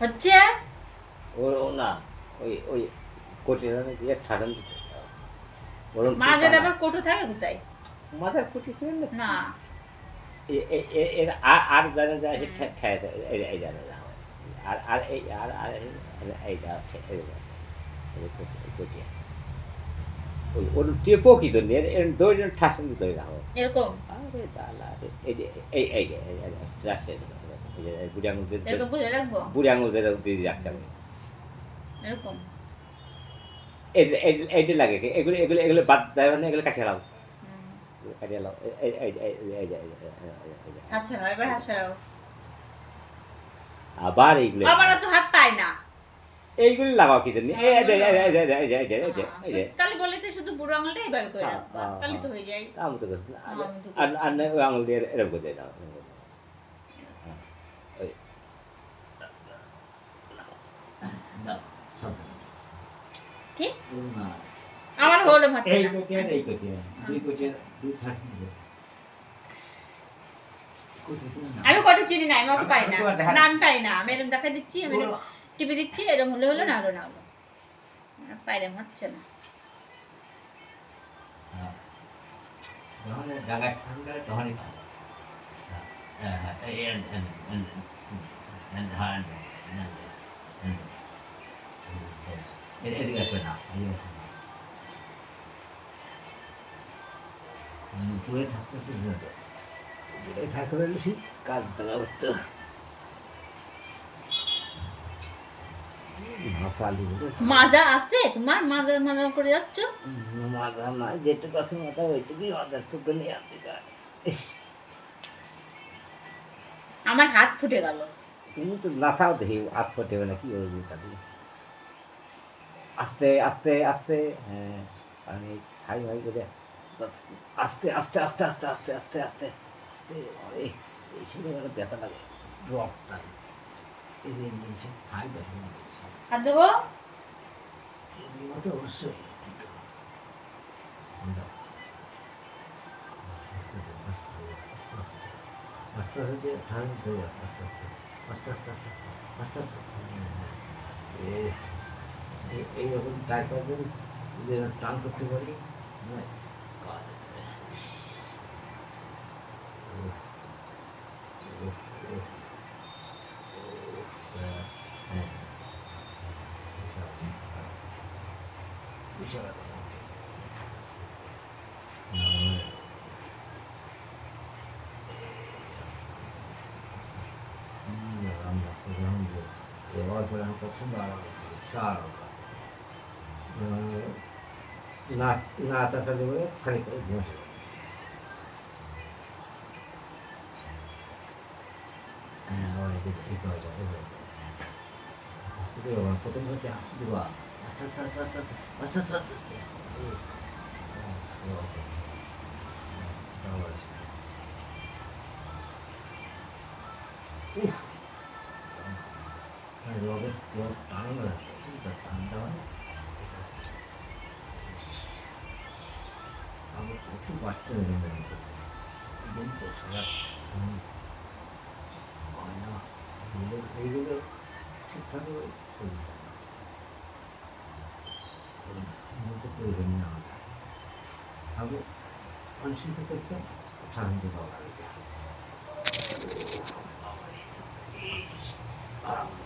হচ্ছে? ওর ও না ওই ওই কোটিটা দিয়ে ঠাটান দিতে মাঝের আবার কোটো থাকে কোথায়? মাথার কুটি ছিল না? না। এ- এ- এ- এর আর আর জানে যায় সে ঠে- ঠেয়ে এই এই জানে যা আর আর এই আর আর এই- যা এই যা, এই যে কোটি- কোটি। ওই ওর টেপো কি তো নিয়ে এর দৌড় ঠাসন দিতে যাও এরকম? আরে তালা এই যে এই এই যে বুড়ি আঙুল দিয়ে বুড়ি আঙুল দিয়ে রাখতে হবে এরকম লাগে এগুলো এগুলো এগুলো বাদ দেয় মানে এগুলো কাটিয়ে লাও কাটিয়ে লাও আচ্ছা আবার এইগুলো আমার তো হাত পায় না এইগুলো লাগাও কি জন্য তাহলে বলে তো শুধু বুড়ো আঙুলটা এবার করে তাহলে তো হয়ে যায় আমি তো আর আঙুল দিয়ে এরকম করে দাও কি? আমার হলো হচ্ছে না। আমি কটা চিনি না আমি অত পারি না। আমি তোমার না আমি পারি না। আমি এরকম দেখা দিচ্ছি আমি টিপে দিচ্ছি এরকম হলে হলো না হলো না হলো। পাইলাম হচ্ছে না। হ্যাঁ, হ্যাঁ, এদিকে আসবে না, এদিকে আসবে না। হুম, দূরে থাকতে তো দূরে। দূরে থাকলে বেশি কাজ চালা করতে মশালি মাজা আছে তোমার মাজা মাজা করে যাচ্ছ না যেটুকু আছে মাথা ওইটুকুই মাথা টুকু নিয়ে আমার হাত ফুটে গেল তুমি তো নাচাও দেখি হাত ফুটে না কি জুতা দিয়ে আস্তে আস্তে আস্তে হ্যাঁ আমি খাই ভাই করে আস্তে আস্তে আস্তে আস্তে আস্তে আস্তে আস্তে আস্তে আরে এই সময় একটা ব্যথা লাগে রক্তটা এই যে জিনিসে খাই ব্যথা হাত দেবো এগুলো তো অবশ্যই আস্তে আস্তে হয়ে যাবে আস্তে আস্তে আস্তে আস্তে আস্তে আস্তে আস্তে আস্তে এইরকম চার পাঁচজন যে টান করতে পারি নয় কাজ হবে। না নাচ আসা দেবে খালি করে বসে প্রথম হচ্ছে দুবা আচ্ছা আচ্ছা আচ্ছা আচ্ছা আচ্ছা আচ্ছা Oof. I love it. Love, 맛있어 요, 근 데. 이건 또 제 가, 음, 아니 야. 이 거, 이 거, 식탁으로 보인 다. 이것도 보이겠 냐. 하 고, 안심도 뺐 죠? 장도 넣어가야 돼. 아.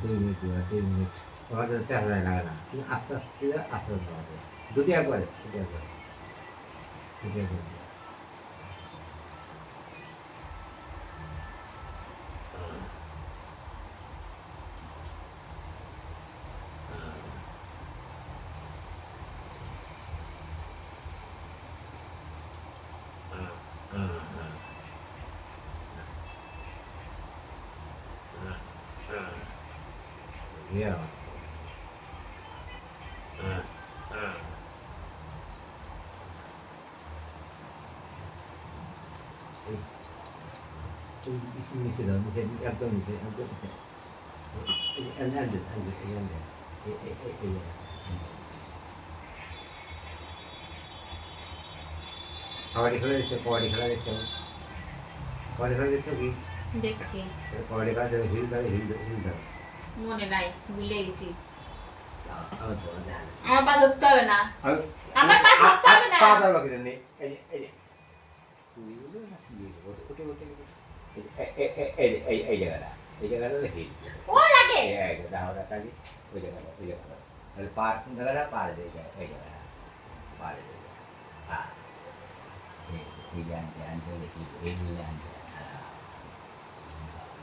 দুই মিনিট দুই মিনিট তোমাদের চার লাগে না তুমি আস্তে আস্তে আস্তে আস্তে দুটি একবারে দুটি একবারে দুটি একবারে Yeah. Uh, uh. Missed on the same, I've done the same, I've done the same. And I just, I just, again, there. Yeah. খাবারটি খেলা দিচ্ছে কবাডি খেলা দেখতে হবে কবাডি খেলা দেখতে কি দেখছি কবাডি খেলা হিল ধরে হিল হিল ধরে মনে নাই ভুলে গেছি। আমার পা ধরতে হবে না। আমি আমার পা ধরতে হবে না। পা ধরো কি জানি এই জায়গাটা এই জায়গাটা দেখি ও লাগে। এই কালি ওই জায়গাটা ওই জায়গাটা তাহলে পার জায়গাটা পার দিয়ে যায় এই জায়গাটা পার দিয়ে যায় হ্যাঁ এই দেখি এই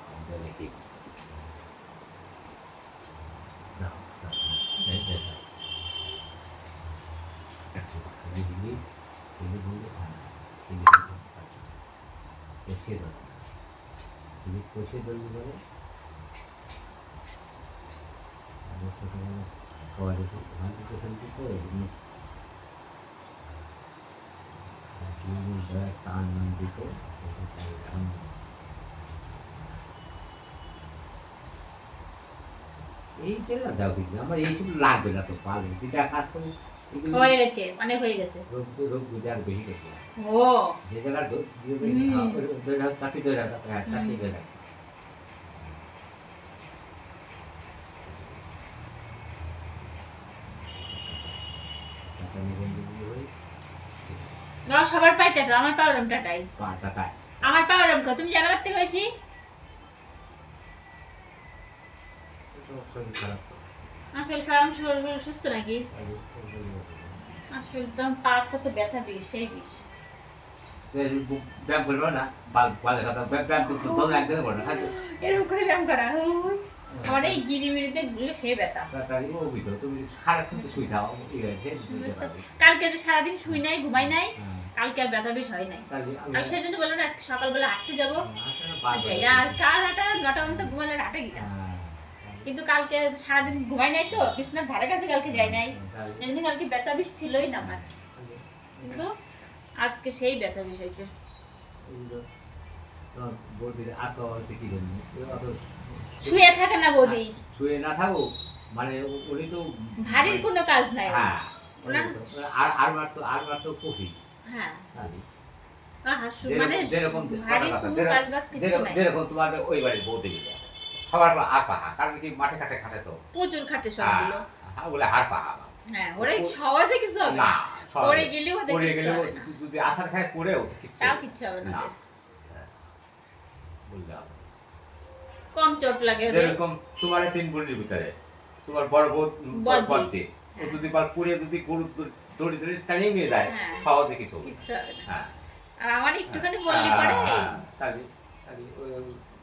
আনতে দেখি এই যে এই যে কষে দাও এই যে কষে দাও বলে আমি ছোটবেলা পরে ওখান থেকে ওখান থেকে এমনি টান মান দিত এখন এইটা না দাও কিন্তু আমার এইটুকু লাগবে না তো পারবে কাজ করি অনেক হয়ে গেছে। রোগ রোগ বুঝে আর বেশি গেছে। ও। যে জায়গা দোষ দিয়ে হুম। ধরে রাখ চাকরি ধরে রাখ চাকরি ধরে রাখ। টাকা নিবেন দিবি ওই না সবার পাই টাটা আমার পা ওরম টাটাই পা আমার পা ওরম তুমি জানাবার থেকে হয়েছি? শরীর খারাপ তো। আসলে খারাপ শরীর শরীর সুস্থ নাকি? আসলে তো আমার তো ব্যথা বিষ সেই ব্যায়াম করবে না বাল বালের কথা ব্যায়াম করতে ভালো লাগবে না এরকম করে ব্যায়াম করা। আমার এই গিরিমিরিতে গেলে সে ব্যথা। তুমি সারাক্ষণ তো শুই থাও কালকে যে সারাদিন শুই নাই ঘুমাই নাই কালকে আর ব্যথা বেশ হয় নাই। আর সেই জন্য বলল না আজকে সকালবেলা হাঁটতে যাব। যাই। আর কার হাঁটা? নটা পর্যন্ত ঘুমালে হাঁটে গিয়া কিন্তু কালকে সারাদিন ঘুমাই নাই তো বিছনার ধারে কাছে কালকে যাই নাই। জন্য কালকে ব্যথা বিষ ছিলই না আমার। কিন্তু আজকে সেই ব্যথা বিষ হয়েছে শুয়ে থাকে না বৌদি। শুয়ে না থাকো মানে উনি তো ভারীর কোনো কাজ নাই। হ্যাঁ আর আর তো আর তো কফি। হ্যাঁ। মানে যেরকম তোমার ওই বাড়ির বউ দেখে যায় সবার পর পাহা কারণ কি মাঠে কাটে খাটে তো? প্রচুর খাটে সবগুলো হ্যাঁ বলে হার পাহা হ্যাঁ ওরা সহজে কিছু হবে না। পড়ে গেলেও ওদের পড়ে গেলেও যদি আসার খায় পড়েও তাও কিচ্ছু হবে না। বললাম কম চোট লাগে ওদের। তোমার তিন বোনের ভিতরে তোমার বড় বউ। বড়দি ও যদি বার পুড়ে যদি গরু দড়ি দড়ি টানিয়ে নিয়ে যায় হ্যাঁ। সহজে কিছু হ্যাঁ। আর আমার একটুখানি বললি হ্যাঁ, পরে? হ্যাঁ, তাহলে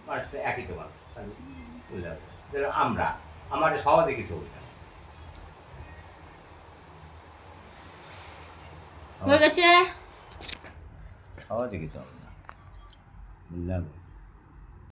মানুষটা একই তোমার মানুষ যেরকম আমরা আমার সহজে কিছু না। হয়ে গেছে। সহজে কিছু হবে না। বুঝলাম।